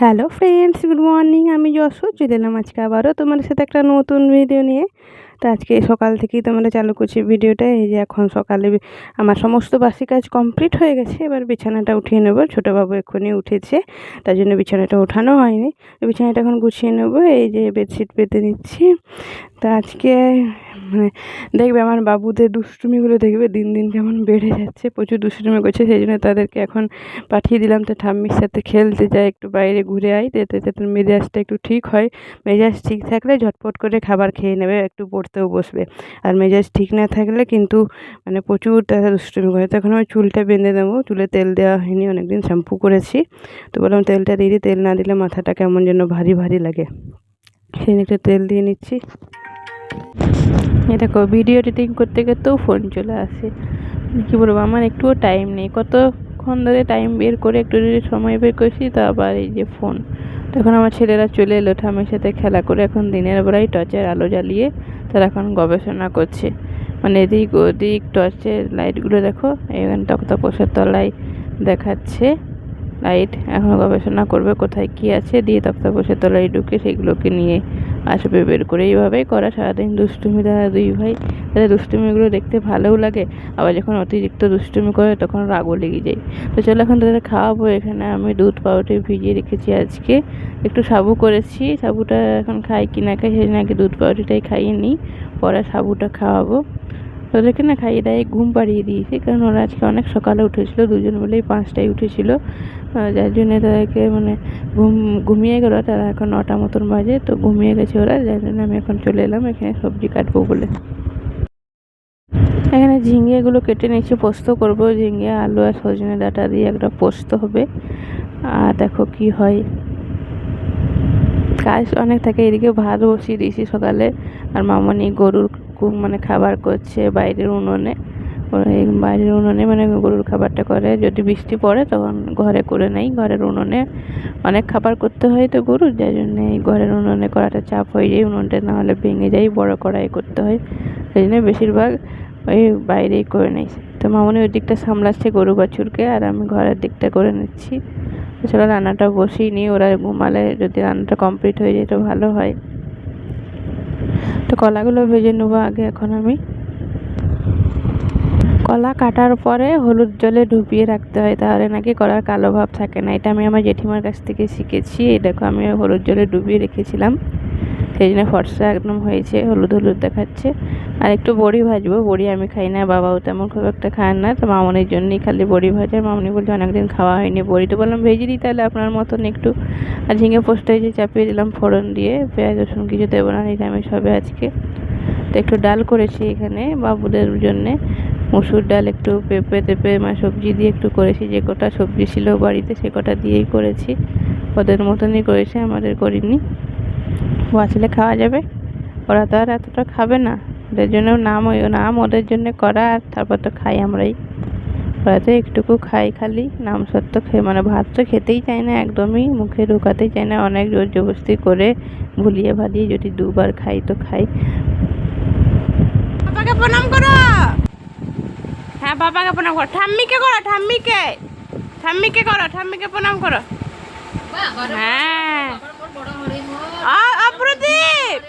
Hello friends good morning আমি যশো। চলে এলাম আজকে আবারও তোমাদের সাথে একটা নতুন ভিডিও নিয়ে। তো আজকে সকাল থেকেই তোমরা চালু করছি ভিডিওটা এই যে এখন সকালে আমার সমস্ত বাসি কাজ কমপ্লিট হয়ে গেছে। এবার বিছানাটা উঠিয়ে নেব। ছোটোবাবু এক্ষুনি উঠেছে। তার জন্য বিছানাটা ওঠানো হয়নি। বিছানাটা এখন গুছিয়ে নেব। এই যে বেডশিট পেতে নিচ্ছি। তা আজকে মানে দেখবে আমার বাবুদের দুষ্টুমিগুলো দেখবে দিন দিন কেমন বেড়ে যাচ্ছে, প্রচুর দুষ্টুমি করছে, সেই জন্য তাদেরকে এখন পাঠিয়ে দিলাম তো ঠাম্মির সাথে খেলতে যায় একটু বাইরে ঘুরে আয়, যাতে যাতে মেজাজটা একটু ঠিক হয়। মেজাজ ঠিক থাকলে ঝটপট করে খাবার খেয়ে নেবে, একটু পড়তেও বসবে। আর মেজাজ ঠিক না থাকলে কিন্তু মানে প্রচুর তারা দুষ্টুমি করে। তখন আমি চুলটা বেঁধে দেবো, চুলে তেল দেওয়া হয়নি, অনেকদিন শ্যাম্পু করেছি। তো বললাম তেলটা দিয়ে দিই তেল না দিলে মাথাটা কেমন যেন ভারী ভারী লাগে। সেই একটু তেল দিয়ে নিচ্ছি। এ দেখো ভিডিও এডিটিং করতে করতেও ফোন চলে আসে। কী বলব, আমার একটুও টাইম নেই। কতক্ষণ ধরে টাইম বের করে একটু যদি সময় বের করছি, তো আবার এই যে ফোন তখন আমার ছেলেরা চলে এলো ঠামের সাথে খেলা করে। এখন দিনের বেলায় টর্চের আলো জ্বালিয়ে তারা এখন গবেষণা করছে। মানে এদিক ওদিক টর্চের লাইটগুলো দেখো, এখানে তক্তাপোষের তলায় দেখাচ্ছে লাইট এখন গবেষণা করবে কোথায় কী আছে। দিয়ে তক্তাপোষের তলায় ঢুকে সেগুলোকে নিয়ে আসবে, বের করে এইভাবেই করা। সারাদিন দুষ্টুমি, তারা দুই ভাই, তাদের দুষ্টুমিগুলো দেখতে ভালোও লাগে। আবার যখন অতিরিক্ত দুষ্টুমি করে, তখন রাগও লেগে যায়। তো চলো এখন তাদের খাওয়াবো। এখানে আমি দুধ, পাউরুটি ভিজিয়ে রেখেছি আজকে। একটু সাবু করেছি। সাবুটা এখন খাই কি না খাই সেদিন আগে দুধ, পাউরুটিটাই খাইয়ে নিই। পরে সাবুটা খাওয়াবো। ওদেরকে না খাইয়ে দাইয়ে ঘুম পাড়িয়ে দিয়েছি। কারণ ওরা আজকে অনেক সকালে উঠেছিল, দুজন মিলেই পাঁচটায় উঠেছিল। যার জন্য তাদেরকে মানে ঘুম, ঘুমিয়ে গেলো। তারা এখন নটা মতন বাজে, তো ঘুমিয়ে গেছে ওরা। যার জন্য আমি এখন চলে এলাম, এখানে সবজি কাটবো বলে। এখানে ঝিঙেগুলো কেটে নিচ্ছি পোস্ত করব। ঝিঙে আলু আর সজনে ডাটা দিয়ে একটা পোস্ত হবে। আর দেখো কি হয়। কাজ অনেক থাকে, এদিকে ভাত বসিয়ে দিয়েছি সকালে। আর মামনি গরুর মানে খাবার করছে বাইরের উনুনে। বাইরের উনুনে মানে গরুর খাবারটা করে। যদি বৃষ্টি পড়ে তখন ঘরে করে নেই। ঘরের উনুনে অনেক খাবার করতে হয় তো গরুর। যার জন্য এই ঘরের উনুনে করাটা চাপ হয়ে যায়। উনুনটা না হলে ভেঙে যায়, বড় কড়াই করতে হয়। সেই জন্য বেশিরভাগ ওই বাইরেই করে নেই। তো মামনি ওই দিকটা সামলাচ্ছে গরু বাছুরকে আর আমি ঘরের দিকটা করে নিচ্ছি। এছাড়া রান্নাটা বসিয়ে নিই। ওরা ঘুমালে যদি রান্নাটা কমপ্লিট হয়ে যায় তো ভালো হয়। তো কলাগুলো ভেজে নেব আগে এখন আমি। কলা কাটার পরে হলুদ জলে ডুবিয়ে রাখতে হয়, তাহলে নাকি কলার কালো ভাব থাকে না। এটা আমি আমার জেঠিমার কাছ থেকে শিখেছি। এই দেখো, আমি হলুদ জলে ডুবিয়ে রেখেছিলাম। সেই জন্য ফর্সা একদম হয়েছে, হলুদ হলুদ দেখাচ্ছে। আর একটু বড়ি ভাজবো, বড়ি আমি খাই না, বাবাও তেমন খুব একটা খায় না, তো মামনির জন্যই খালি বড়ি ভাজা। মামনি বলছে অনেকদিন খাওয়া হয়নি বড়ি, তো বললাম, ভেজে দিই তাহলে আপনার মতন একটু। আর ঝিঙে পোস্ট হয়েছে চাপিয়ে দিলাম ফোড়ন দিয়ে, পেঁয়াজ, রসুন কিছু দেবো না নিরামিষ হবে আজকে। তো একটু ডাল করেছি এখানে বাবুদের জন্যে। মুসুর ডাল একটু পেঁপে তেপে মানে সবজি দিয়ে একটু করেছি, যে কটা সবজি ছিল বাড়িতে সে কটা দিয়েই করেছি। ওদের মতনই করেছে, আমাদের করিনি। বাঁচলে খাওয়া যাবে। ওরা তো আর এতটা খাবে না। ওদের জন্য নাম ওই নাম ওদের জন্য করা আর তারপর তো খাই আমরাই। ওরা তো একটুকু খাই খালি নাম সত্য খেয়ে মানে ভাত তো খেতেই চায় না একদমই মুখে ঢোকাতেই চায় না। অনেক জোর জবস্তি করে ভুলিয়ে ভালিয়ে যদি দুবার খাই তো খাই। বাবাকে প্রণাম করো। হ্যাঁ বাবাকে প্রণাম করো। ঠাম্মিকে করো ঠাম্মিকে। ঠাম্মিকে করো ঠাম্মিকে প্রণাম করো। হ্যাঁ। অপ্রদীপ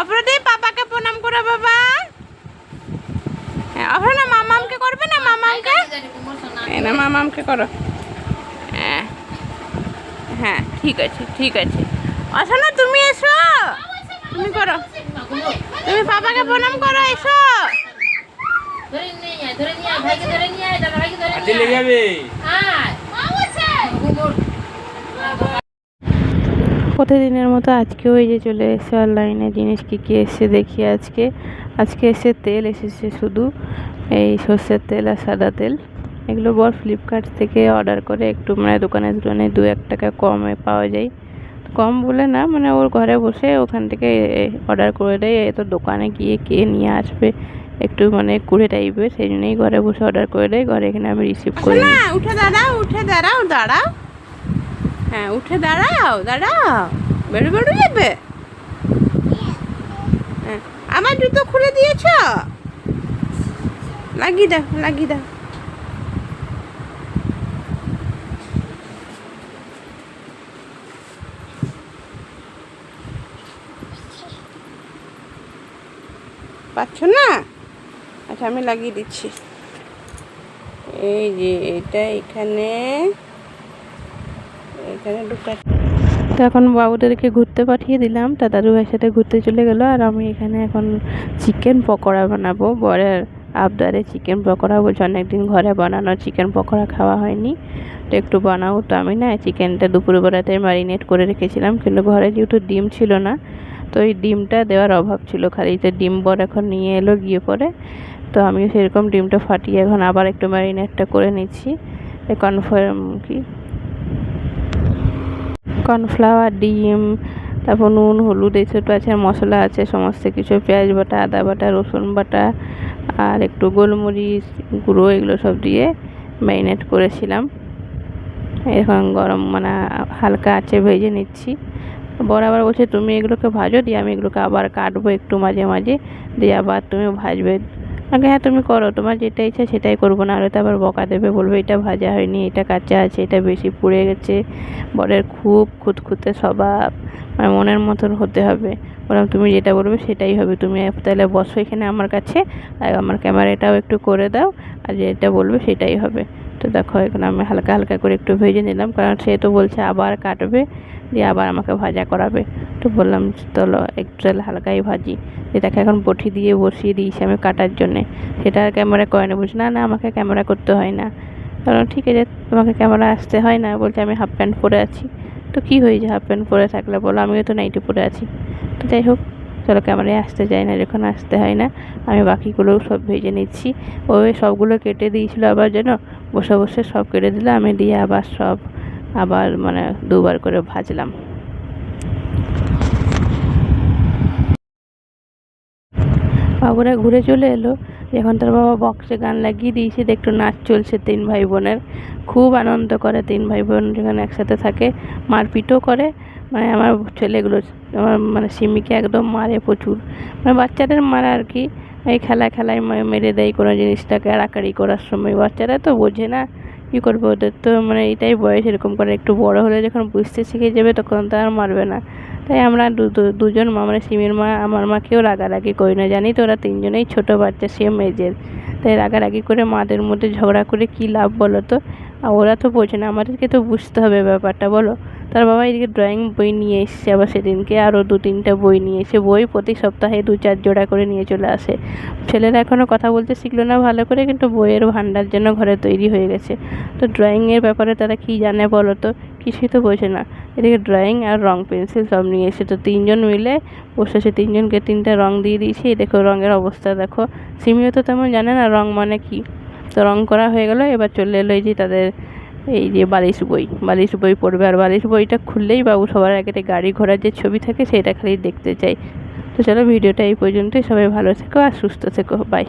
অপ্রদীপ পাপাকে প্রণাম করো বাবা। হ্যাঁ অভ্র না মামামকে করবে না মামামকে? না মামামকে করো। হ্যাঁ হ্যাঁ ঠিক আছে ঠিক আছে। আসো না তুমি এসো। তুমি করো। তুমি পাপাকে প্রণাম করো এসো। চলে যাবে। প্রতিদিনের মতো আজকেও এই যে চলে এসে অনলাইনে জিনিস কী কী এসছে দেখি আজকে। আজকে এসে তেল এসেছে শুধু, এই সর্ষের তেল আর সাদা তেল। এগুলো বর ফ্লিপকার্ট থেকে অর্ডার করে, একটু মানে দোকানের তুলনায় দু এক টাকা কমে পাওয়া যায়। কম বলে না মানে ওর ঘরে বসে ওখান থেকে অর্ডার করে দেয় এত দোকানে গিয়ে কে নিয়ে আসবে? একটু মানে কুড়ে টাইপের সেই জন্যই ঘরে বসে অর্ডার করে দেয়, ঘরে এখানে আমি রিসিভ করি উঠে দাঁড়াও উঠে দাঁড়াও দাঁড়াও। হ্যাঁ উঠে দাঁড়াও দাঁড়াও। বেরো বেরো যাবে। হ্যাঁ আমার জুতো খুলে দিয়েছ? লাগিয়ে দাও লাগিয়ে দাও। পাচ্ছ না? আচ্ছা আমি লাগিয়ে দিচ্ছি। এই যে, এটা এখানে। তো এখন বাবুদেরকে ঘুরতে পাঠিয়ে দিলাম, তা দাদু ভাইয়ের সাথে ঘুরতে চলে গেলো, আর আমি এখানে এখন চিকেন পকোড়া বানাবো। বরের আবদারে চিকেন পকোড়া, বলছে অনেকদিন ঘরে বানানো চিকেন পকোড়া খাওয়া হয়নি। তো একটু বানাবো তো আমি না চিকেনটা দুপুরবেলাতে ম্যারিনেট করে রেখেছিলাম, কিন্তু ঘরে যেহেতু ডিম ছিল না, তো ওই ডিমটা দেওয়ার অভাব ছিল খালি। তো ডিম বর এখন নিয়ে এলো, গিয়ে পরে, তো আমি সেরকম ডিমটা ফাটিয়ে এখন আবার একটু ম্যারিনেটটা করে নিচ্ছি। কনফার্ম কি? কর্নফ্লাওয়ার, ডিম, তারপর নুন, হলুদ এইসব আছে আর মশলা আছে, সমস্ত কিছু, পেঁয়াজ বাটা, আদা বাটা, রসুন বাটা আর একটু গোলমরিচ গুঁড়ো এগুলো সব দিয়ে ম্যারিনেট করেছিলাম। এখন গরম মানে হালকা আছে ভেজে নিচ্ছি। বর আবার বলছে, তুমি এগুলোকে ভাজো, দিয়ে আমি এগুলোকে আবার কাটবো একটু মাঝে মাঝে, দিয়ে আবার তুমি ভাজবে। আগে হ্যাঁ তুমি করো। তোমার যেটা ইচ্ছা সেটাই করব। না আরও তো আবার বকা দেবে, বলবে এটা ভাজা হয়নি, এটা কাঁচা আছে, এটা বেশি পুড়ে গেছে। বরের খুব খুঁতখুঁতে স্বভাব। মানে মনের মতন হতে হবে। বললাম তুমি যেটা বলবে সেটাই হবে। তুমি তাহলে বসো এখানে আমার কাছে। আর আমার ক্যামেরাটাও একটু করে দাও। আর যেটা বলবে সেটাই হবে। তো দেখো, এখন আমি হালকা হালকা করে একটু ভেজে নিলাম, কারণ সে তো বলছে আবার কাটবে, দিয়ে আবার আমাকে ভাজা করাবে। তো বললাম, চলো একটু হালকাই ভাজি। যেটাকে এখন বটি দিয়ে বসিয়ে দিয়েছি আমি কাটার জন্যে। সেটা আর ক্যামেরা করে না, বলছি, না না, আমাকে ক্যামেরা করতে হয় না। কারণ ঠিক আছে, তোমাকে ক্যামেরা আসতে হয় না? বলছে, আমি হাফ প্যান্ট পরে আছি। তো কী হয়েছে হাফ প্যান্ট পরে থাকলে বলো? আমিও তো নাইটি পরে আছি। তো যাই হোক চলো ক্যামেরায় আসতে চাই না, যখন আসতে হয় না, আমি বাকিগুলোও সব ভেজে নিচ্ছি। ওই সবগুলো কেটে দিয়েছিলো আবার যেন, বসে বসে সব কেটে দিলে, আমি দিয়ে আবার সব, আবার মানে দুবার করে ভাজলাম। বাবুরা ঘুরে চলে এলো, এখন তার বাবা বক্সে গান লাগিয়ে দিয়েছে একটু নাচ চলছে তিন ভাই বোনের। খুব আনন্দ করে তিন ভাই বোন যখন একসাথে থাকে, মারপিটও করে মানে আমার ছেলেগুলো, আমার মানে সিমিকে একদম মারে প্রচুর। মানে বাচ্চাদের মারা আর কি, এই খেলা খেলায় মেরে দেয় কোনো জিনিসটাকে আড়াকাড়ি করার সময়। বাচ্চারা তো বোঝে না কী করব, ওদের তো মানে এটাই বয়স, এরকম করে একটু বড় হলে যখন বুঝতে শিখে যাবে তখন তো আর মারবে না। তাই আমরা দুজন মা মানে সিমির মা, আমার মাকেও রাগারাগি করি না জানি তো ওরা তিনজনেই ছোটো বাচ্চা সেম এজের তাই রাগারাগি করে মাদের মধ্যে ঝগড়া করে কী লাভ বলো তো? আর ওরা তো বোঝে না, আমাদেরকে তো বুঝতে হবে ব্যাপারটা, বলো। তার বাবা এদিকে ড্রয়িং বই নিয়ে এসছে, আবার সেদিনকে আরও দু তিনটা বই নিয়ে এসে, বই প্রতি সপ্তাহে দু চার জোড়া করে নিয়ে চলে আসে। ছেলেরা এখনও কথা বলতে শিখলো না ভালো করে, কিন্তু বইয়ের ভাণ্ডার জন্য ঘরে তৈরি হয়ে গেছে। তো ড্রয়িংয়ের ব্যাপারে তারা কী জানে বলো তো? কিছুই তো বোঝে না। এদিকে ড্রয়িং আর রং পেন্সিল সব নিয়ে এসে তো তিনজন মিলে বসে বসেছে তিনজনকে তিনটা রং দিয়ে দিয়েছি। দেখো রঙের অবস্থা দেখো। সিমিও তো তেমন জানে না রং মানে কি। তো রং করা হয়ে গেলো, এবার চলে এলো এই যে তাদের এই যে বালিশ বই বালিশ বই পড়বে। আর বালিশ বইটা খুললেই বাবু সবার আগে গাড়ি ঘোড়ার যে ছবি থাকে সেটা খালি দেখতে চাই। তো চলো ভিডিওটা এই পর্যন্তই। সবাই ভালো থেকো আর সুস্থ থেকো। বাই